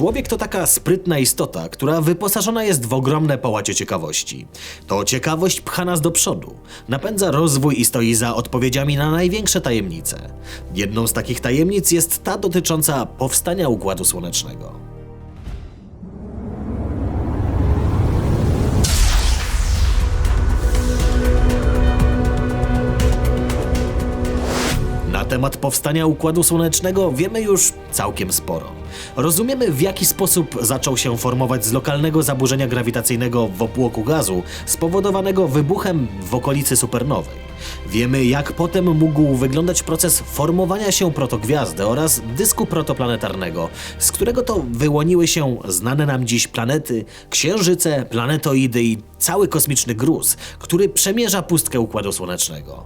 Człowiek to taka sprytna istota, która wyposażona jest w ogromne połacie ciekawości. To ciekawość pcha nas do przodu, napędza rozwój i stoi za odpowiedziami na największe tajemnice. Jedną z takich tajemnic jest ta dotycząca powstania Układu Słonecznego. Na temat powstania Układu Słonecznego wiemy już całkiem sporo. Rozumiemy w jaki sposób zaczął się formować z lokalnego zaburzenia grawitacyjnego w obłoku gazu spowodowanego wybuchem w okolicy supernowej. Wiemy jak potem mógł wyglądać proces formowania się protogwiazdy oraz dysku protoplanetarnego, z którego to wyłoniły się znane nam dziś planety, księżyce, planetoidy i cały kosmiczny gruz, który przemierza pustkę Układu Słonecznego.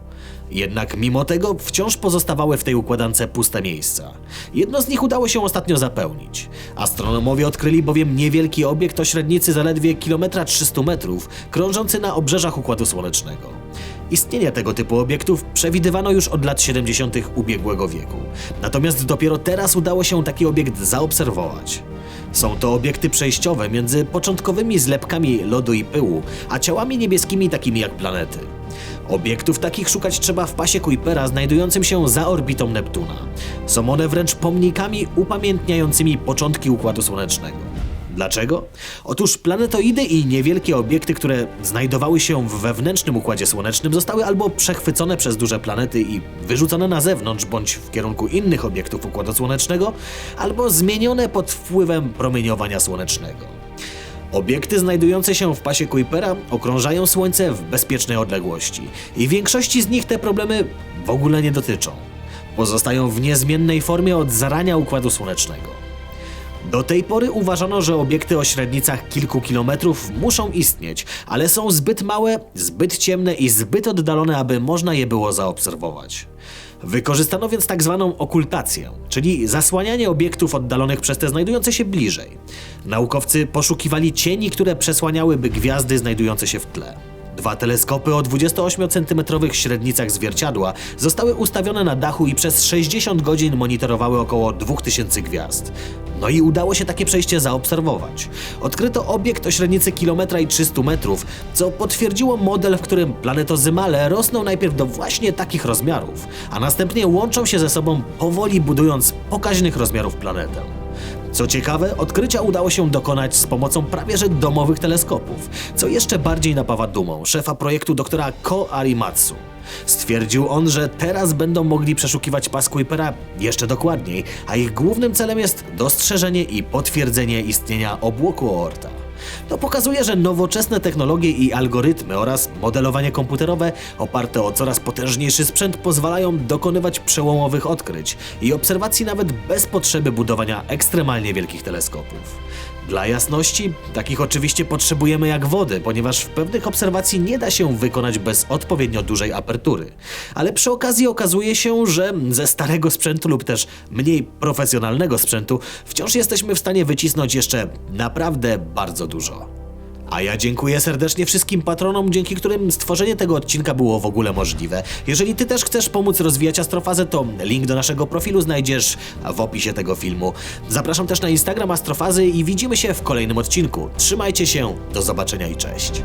Jednak mimo tego wciąż pozostawały w tej układance puste miejsca. Jedno z nich udało się ostatnio zapełnić. Astronomowie odkryli bowiem niewielki obiekt o średnicy zaledwie kilometra 300 metrów, krążący na obrzeżach Układu Słonecznego. Istnienie tego typu obiektów przewidywano już od lat 70. ubiegłego wieku. Natomiast dopiero teraz udało się taki obiekt zaobserwować. Są to obiekty przejściowe między początkowymi zlepkami lodu i pyłu, a ciałami niebieskimi takimi jak planety. Obiektów takich szukać trzeba w pasie Kuipera znajdującym się za orbitą Neptuna. Są one wręcz pomnikami upamiętniającymi początki Układu Słonecznego. Dlaczego? Otóż planetoidy i niewielkie obiekty, które znajdowały się w wewnętrznym Układzie Słonecznym, zostały albo przechwycone przez duże planety i wyrzucone na zewnątrz, bądź w kierunku innych obiektów Układu Słonecznego, albo zmienione pod wpływem promieniowania słonecznego. Obiekty znajdujące się w pasie Kuipera okrążają Słońce w bezpiecznej odległości i większości z nich te problemy w ogóle nie dotyczą. Pozostają w niezmiennej formie od zarania Układu Słonecznego. Do tej pory uważano, że obiekty o średnicach kilku kilometrów muszą istnieć, ale są zbyt małe, zbyt ciemne i zbyt oddalone, aby można je było zaobserwować. Wykorzystano więc tak zwaną okultację, czyli zasłanianie obiektów oddalonych przez te znajdujące się bliżej. Naukowcy poszukiwali cieni, które przesłaniałyby gwiazdy znajdujące się w tle. Dwa teleskopy o 28-centymetrowych średnicach zwierciadła zostały ustawione na dachu i przez 60 godzin monitorowały około 2000 gwiazd. No i udało się takie przejście zaobserwować. Odkryto obiekt o średnicy kilometra i 300 metrów, co potwierdziło model, w którym planetozymale rosną najpierw do właśnie takich rozmiarów, a następnie łączą się ze sobą powoli budując pokaźnych rozmiarów planetę. Co ciekawe, odkrycia udało się dokonać z pomocą prawie że domowych teleskopów, co jeszcze bardziej napawa dumą szefa projektu doktora Ko Arimatsu. Stwierdził on, że teraz będą mogli przeszukiwać pas Kuipera jeszcze dokładniej, a ich głównym celem jest dostrzeżenie i potwierdzenie istnienia obłoku Oorta. To pokazuje, że nowoczesne technologie i algorytmy oraz modelowanie komputerowe oparte o coraz potężniejszy sprzęt pozwalają dokonywać przełomowych odkryć i obserwacji nawet bez potrzeby budowania ekstremalnie wielkich teleskopów. Dla jasności, takich oczywiście potrzebujemy jak wody, ponieważ w pewnych obserwacji nie da się wykonać bez odpowiednio dużej apertury. Ale przy okazji okazuje się, że ze starego sprzętu lub też mniej profesjonalnego sprzętu wciąż jesteśmy w stanie wycisnąć jeszcze naprawdę bardzo dużo. A ja dziękuję serdecznie wszystkim patronom, dzięki którym stworzenie tego odcinka było w ogóle możliwe. Jeżeli ty też chcesz pomóc rozwijać astrofazę, to link do naszego profilu znajdziesz w opisie tego filmu. Zapraszam też na Instagram Astrofazy i widzimy się w kolejnym odcinku. Trzymajcie się, do zobaczenia i cześć.